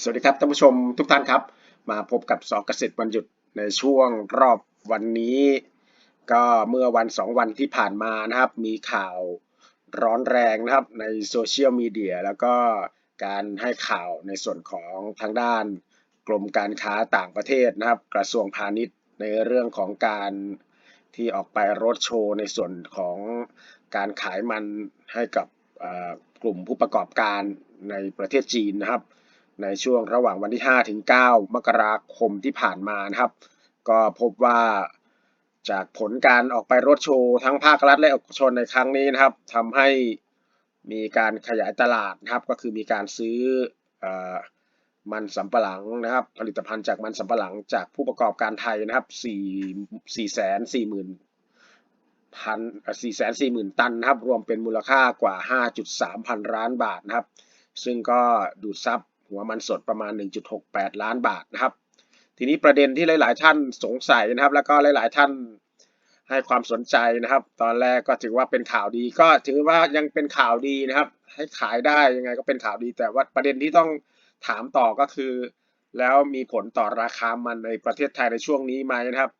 สวัสดีครับท่านผู้ชมทุกท่านครับ มาพบกับสอเกษตรวันหยุดในช่วงรอบวันนี้ ก็เมื่อวันสองวันที่ผ่านมานะครับ มีข่าวร้อนแรงนะครับในโซเชียลมีเดียแล้วก็การให้ข่าวในส่วนของทางด้านกรมการค้าต่างประเทศนะครับ กระทรวงพาณิชย์ในเรื่องของการที่ออกไปรถโชว์ในส่วนของการขายมันให้กับกลุ่มผู้ประกอบการในประเทศจีนนะครับ ในช่วงระหว่างวันที่ 5 ถึง 9 มกราคมที่ผ่านมานะครับ ก็พบว่าจากผลการออกไปรถโชว์ทั้งภาครัฐและเอกชนในครั้งนี้นะครับทำให้มีการขยายตลาดนะครับ ก็คือมีการซื้อมันสำปะหลังนะครับ ผลิตภัณฑ์จากมันสำปะหลังจากผู้ประกอบการไทยนะครับ4 4แสน4หมื่นพัน4แสน4หมื่นตันนะครับ รวมเป็นมูลค่ากว่า 5.3 พันล้านบาทนะครับ ซึ่งก็ดูดซับ หัวมันสดประมาณ 1.68 ล้านบาทนะครับ ทีนี้ประเด็นที่หลาย ๆ ท่านสงสัยนะครับ แล้วก็หลาย ๆ ท่านให้ความสนใจนะครับ ตอนแรกก็ถือว่าเป็นข่าวดี ก็ถือว่ายังเป็นข่าวดีนะครับ ให้ขายได้ยังไงก็เป็นข่าวดี แต่ว่าประเด็นที่ต้องถามต่อก็คือ แล้วมีผลต่อราคามันในประเทศไทยในช่วงนี้ไหมนะครับ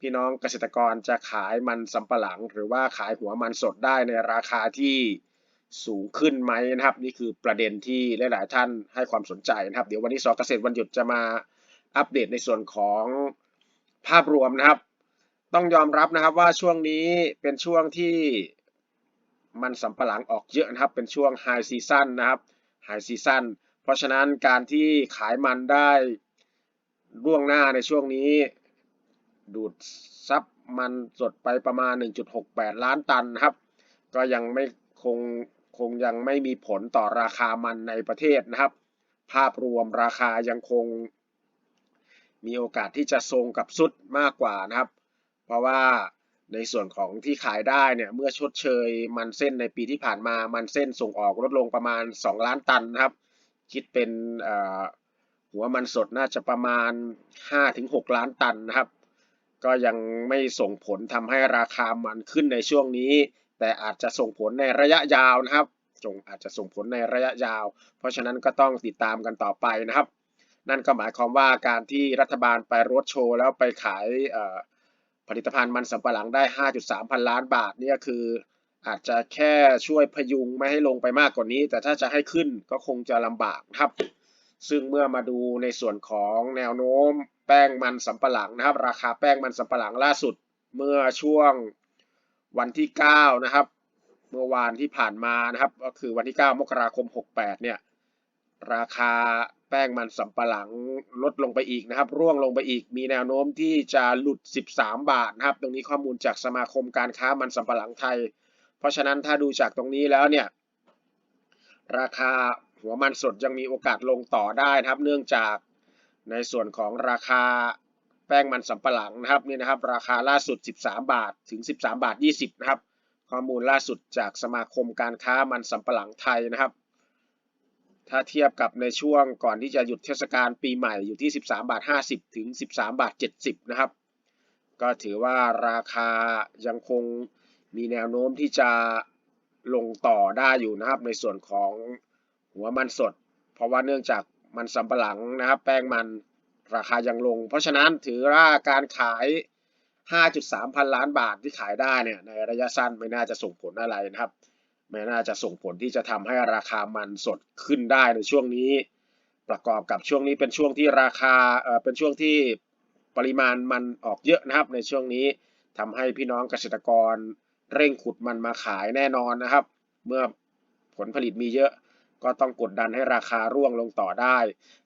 พี่น้องเกษตรกรจะขายมันสำปะหลัง หรือว่าขายหัวมันสดได้ในราคาที่ สูงขึ้นไหมนะครับ นี่คือประเด็นที่หลาย ๆ ท่านให้ความสนใจนะครับ เดี๋ยววันนี้สอเกษตรวันหยุดจะมาอัปเดตในส่วนของภาพรวมนะครับ ต้องยอมรับนะครับว่าช่วงนี้เป็นช่วงที่มันสำปะหลังออกเยอะนะครับ เป็นช่วงไฮซีซั่นนะครับไฮซีซั่นเพราะฉะนั้นการที่ขายมันได้ล่วงหน้าในช่วงนี้ ดูดซับมันสดไปประมาณ 1.68 ล้านตันนะครับ ก็ยังไม่คง คงยังไม่มีผลต่อราคามันในประเทศนะครับ ภาพรวมราคายังคง มีโอกาสที่จะทรงกับสุดมากกว่านะครับ เพราะว่าในส่วนของที่ขายได้เนี่ยเมื่อชดเชยมันเส้นในปีที่ผ่านมามันเส้นส่งออกลดลงประมาณ 2 ล้านตันนะครับ คิดเป็นหัวมันสดน่าจะประมาณ 5-6 ล้านตันนะครับ ก็ยังไม่ส่งผลทำให้ราคามันขึ้นในช่วงนี้ แต่อาจจะส่งผลในระยะยาวนะครับจงอาจจะส่งผลในระยะยาว เพราะฉะนั้นก็ต้องติดตามกันต่อไปนะครับ นั่นก็หมายความว่าการที่รัฐบาลไปรถโชว์แล้วไปขายผลิตภัณฑ์มันสำปะหลังได้ 5.3 พันล้านบาทเนี่ยคืออาจจะแค่ช่วยพยุงไม่ให้ลงไปมากกว่านี้ แต่ถ้าจะให้ขึ้นก็คงจะลำบากนะครับ ซึ่งเมื่อมาดูในส่วนของแนวโน้มแป้งมันสำปะหลังนะครับ ราคาแป้งมันสำปะหลังล่าสุด เมื่อช่วง วันที่ 9 นะครับ เมื่อวานที่ผ่านมานะครับ ก็คือวันที่ 9 มกราคม 68 เนี่ย ราคาแป้งมันสำปะหลังลดลงไปอีกนะครับ ร่วงลงไปอีก มีแนวโน้มที่จะหลุด 13 บาทนะครับ ตรงนี้ข้อมูลจากสมาคมการค้ามันสำปะหลังไทย เพราะฉะนั้นถ้าดูจากตรงนี้แล้วเนี่ย ราคาหัวมันสดยังมีโอกาสลงต่อได้นะครับ เนื่องจากในส่วนของราคา แป้งมันสำปะหลังนะครับนี่นะครับ ราคาล่าสุด 13 บาทถึง 13 บาท 20 นะครับ ข้อมูลล่าสุดจากสมาคมการค้ามันสำปะหลังไทยนะครับ ถ้าเทียบกับในช่วงก่อนที่จะหยุดเทศกาลปีใหม่อยู่ที่ 13 บาท 50 ถึง 13 บาท 70 นะครับ ก็ถือว่าราคายังคงมีแนวโน้มที่จะลงต่อได้อยู่นะครับ ในส่วนของหัวมันสด เพราะว่าเนื่องจากมันสำปะหลังนะครับ แป้งมัน ราคายังลง เพราะฉะนั้นถือว่าการขาย 5.3 พันล้านบาทที่ขายได้เนี่ยในระยะสั้นไม่น่าจะส่งผลอะไรนะครับไม่น่าจะส่งผลที่จะทำให้ราคามันสดขึ้นได้ในช่วงนี้ ประกอบกับช่วงนี้เป็นช่วงที่ราคาเอ่อเป็นช่วงที่ปริมาณมันออกเยอะนะครับ ในช่วงนี้ทำให้พี่น้องเกษตรกรเร่งขุดมันมาขายแน่นอนนะครับ เมื่อผลผลิตมีเยอะ ก็ต้องกดดันให้ราคาร่วงลงต่อได้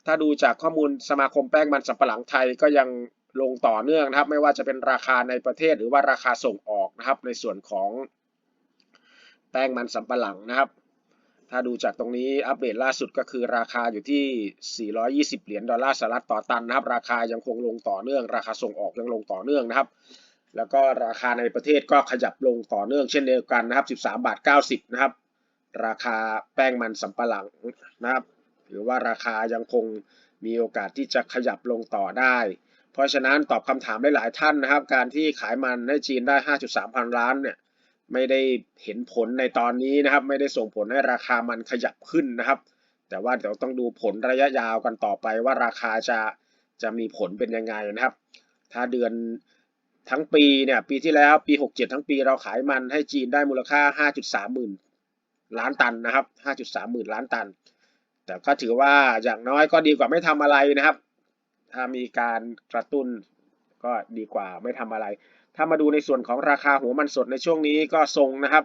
ถ้าดูจากข้อมูลสมาคมแป้งมันสำปะหลังไทยก็ยังลงต่อเนื่องนะครับ ไม่ว่าจะเป็นราคาในประเทศหรือว่าราคาส่งออกนะครับ ในส่วนของแป้งมันสำปะหลังนะครับ ถ้าดูจากตรงนี้อัปเดตล่าสุดก็คือราคาอยู่ที่ 420 เหรียญดอลลาร์สหรัฐต่อตันนะครับ ราคายังคงลงต่อเนื่อง ราคาส่งออกยังลงต่อเนื่องนะครับ แล้วก็ราคาในประเทศก็ขยับลงต่อเนื่องเช่นเดียวกันนะครับ 13 บาท 90 นะครับ ราคาแป้งมันสำปะหลังนะครับหรือว่าราคายังคงมีโอกาสที่จะขยับลงต่อได้ เพราะฉะนั้นตอบคำถามได้หลายท่านนะครับ การที่ขายมันให้จีนได้ 5.3 พันล้านเนี่ยไม่ได้เห็นผลในตอนนี้นะครับ ไม่ได้ส่งผลให้ราคามันขยับขึ้นนะครับ แต่ว่าเดี๋ยวต้องดูผลระยะยาวกันต่อไปว่าราคาจะจะมีผลเป็นยังไงนะครับ ถ้าเดือนทั้งปีเนี่ยปีที่แล้วปี 67 ทั้งปีเราขายมันให้จีนได้มูลค่า 5.3 หมื่น ล้านตันนะครับ 5.3 หมื่นล้านตัน แต่ก็ถือว่าอย่างน้อยก็ดีกว่าไม่ทำอะไรนะครับ ถ้ามีการกระตุ้นก็ดีกว่าไม่ทำอะไร ถ้ามาดูในส่วนของราคาหัวมันสดในช่วงนี้ก็ทรงนะครับ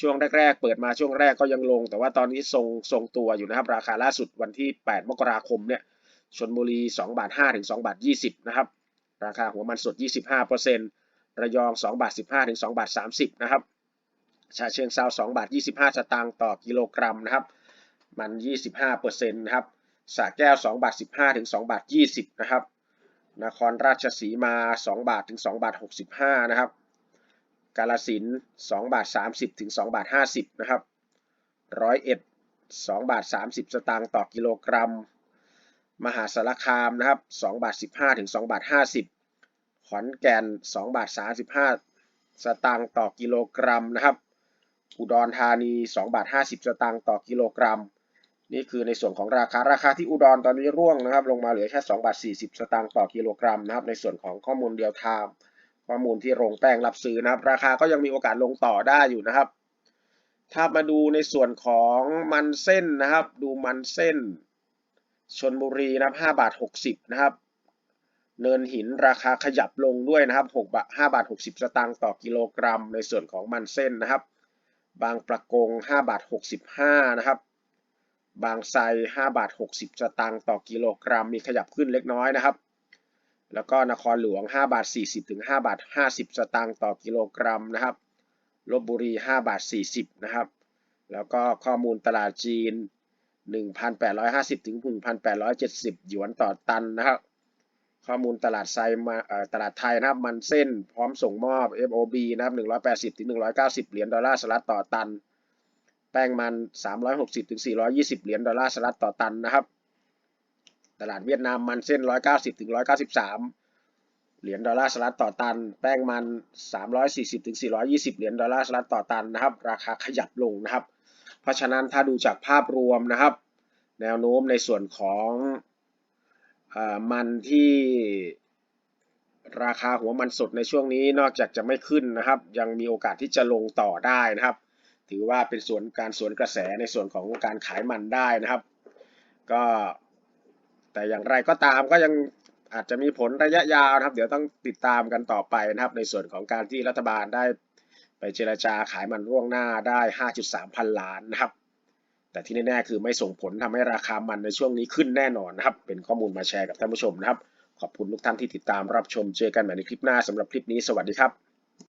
ช่วงแรกๆ เปิดมาช่วงแรกก็ยังลง แต่ว่าตอนนี้ทรงทรงตัวอยู่นะครับ ราคาล่าสุดวันที่ 8 มกราคมเนี่ยชนบุรี2บาท5ถึง2บาท20นะครับ ราคาหัวมันสด 25%ระยอง2บาท15ถึง2บาท30นะครับ ชาเชิงเซา2บาท 25 สตางค์ต่อกิโลกรัมนะครับ มัน 25%นะครับสระแก้ว2บาท 15 ถึง2บาท 20 นะครับ นครราชสีมา 2 บาท ถึง2บาท 65 นะครับ กาลสิน2บาท 30 ถึง2บาท 50 นะครับ ร้อยเอ็ด2บาท 30 สตางค์ต่อกิโลกรัม มหาสารคามนะครับ2บาท 15 ถึง2บาท 50 ขอนแก่น 2 บาท 35 สตางค์ต่อกิโลกรัมนะครับ อุดรธานี 2 บาท 50 สตางค์ต่อกิโลกรัม นี่คือในส่วนของราคาราคาที่อุดรตอนนี้ร่วงนะครับ ลงมาเหลือแค่ 2 บาท 40 สตางค์ต่อกิโลกรัมนะครับ ในส่วนของข้อมูลเดียวไทม์ข้อมูลที่โรงแป้งรับซื้อนะครับ ราคาก็ยังมีโอกาสลงต่อได้อยู่นะครับ ถ้ามาดูในส่วนของมันเส้นนะครับ ดูมันเส้นชนบุรีนะครับ5บาท 60 นะครับ เนินหินราคาขยับลงด้วยนะครับ6บาท5บาท 60 สตางค์ต่อกิโลกรัม ในส่วนของมันเส้นนะครับ บางประกง 5 บาท 65 นะครับ บางไทร5บาท 60 สตางค์ต่อกิโลกรัมมีขยับขึ้นเล็กน้อยนะครับ แล้วก็นครหลวง 5 บาท 40 ถึง 5 บาท 50 สตางค์ต่อกิโลกรัมนะครับลบบุรี 5 บาท 40 นะครับ แล้วก็ข้อมูลตลาดจีน 1,850 ถึง 1,870 หยวนต่อตันนะครับ ข้อมูลตลาดไซมาตลาดไทยนะครับ มันเส้นพร้อมส่งมอบ FOB นะครับ 180ถึง190 เหรียญดอลลาร์สหรัฐต่อตัน แป้งมัน 360ถึง420 เหรียญดอลลาร์สหรัฐต่อตันนะครับ ตลาดเวียดนามมันเส้น 190ถึง193 เหรียญดอลลาร์สหรัฐต่อตัน แป้งมัน 340ถึง420 เหรียญดอลลาร์สหรัฐต่อตันนะครับ ราคาขยับลงนะครับ เพราะฉะนั้นถ้าดูจากภาพรวมนะครับ แนวโน้มในส่วนของ มันที่ราคาหัวมันสดในช่วงนี้นอกจากจะไม่ขึ้นนะครับ ยังมีโอกาสที่จะลงต่อได้นะครับ ถือว่าเป็นส่วนการสวนกระแสในส่วนของการขายมันได้นะครับ ก็แต่อย่างไรก็ตามก็ยังอาจจะมีผลระยะยาวนะครับ เดี๋ยวต้องติดตามกันต่อไปนะครับ ในส่วนของการที่รัฐบาลได้ไปเจรจาขายมันร่วงหน้าได้ 5.3 พันล้านนะครับ แต่ที่แน่ๆคือไม่ส่งผลทำให้ราคามันในช่วงนี้ขึ้นแน่นอนนะครับ เป็นข้อมูลมาแชร์กับท่านผู้ชมนะครับ ขอบคุณทุกท่านที่ติดตามรับชม เจอกันใหม่ในคลิปหน้าสำหรับคลิปนี้ สวัสดีครับ